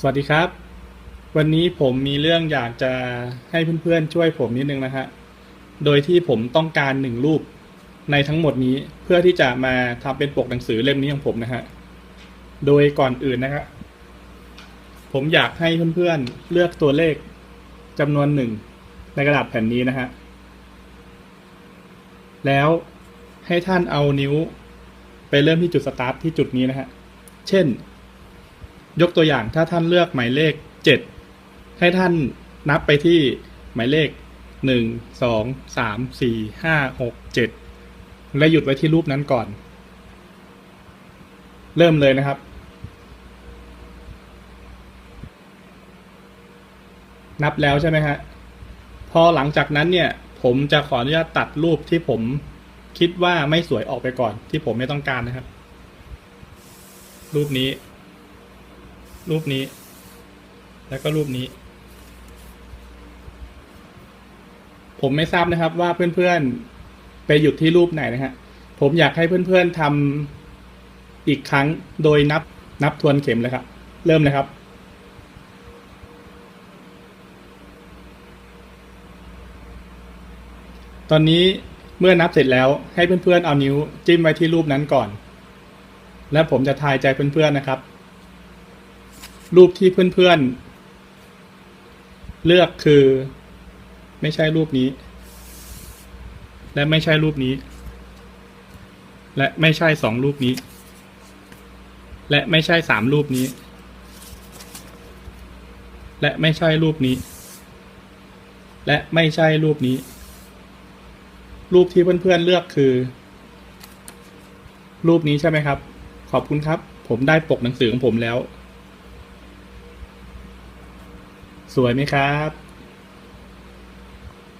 สวัสดีครับ วันนี้ผมมีเรื่องอยากจะให้เพื่อนๆช่วยผมนิดนึงนะฮะโดยที่ผมต้องการหนึ่งรูปในทั้งหมดนี้เพื่อที่จะมาทำเป็นปกหนังสือเล่มนี้ของผมนะฮะโดยก่อนอื่นนะครับผมอยากให้เพื่อนๆเลือกตัวเลขจำนวนหนึ่งในกระดาษแผ่นนี้นะฮะแล้วให้ท่านเอานิ้ว ไปเริ่มที่จุดสตาร์ทที่จุดนี้นะฮะเช่น ยกตัวอย่างถ้าท่านเลือกหมายเลขเจ็ดให้ท่านนับไปที่หมายเลขหนึ่งสองสามสี่ห้าหกเจ็ดและหยุดไว้ที่รูปนั้นก่อน เริ่มเลยนะครับ นับแล้วใช่ไหมฮะพอหลังจากนั้นเนี่ยผมจะขออนุญาตตัดรูปที่ผมคิดว่าไม่สวยออกไปก่อนที่ผมไม่ต้องการนะครับ รูปนี้ รูปนี้ แล้วก็รูปนี้ ผมไม่ทราบนะครับว่าเพื่อนๆไปหยุดที่รูปไหนนะฮะผมอยากให้เพื่อนๆทำอีกครั้งโดยนับนับทวนเข็มเลยครับ เริ่มเลยครับตอนนี้เมื่อนับเสร็จแล้วให้เพื่อนๆเอานิ้วจิ้มไว้ที่รูปนั้นก่อน และผมจะทายใจเพื่อนๆนะครับ รูปที่เพื่อนๆ เลือกคือ ไม่ใช่รูปนี้ และไม่ใช่รูปนี้ และไม่ใช่สองรูปนี้ และไม่ใช่สามรูปนี้ และไม่ใช่รูปนี้ และไม่ใช่รูปนี้ รูปที่เพื่อนๆเลือกคือ รูปนี้ใช่ไหมครับ ขอบคุณครับ ผมได้ปกหนังสือของผมแล้ว สวยไหมครับ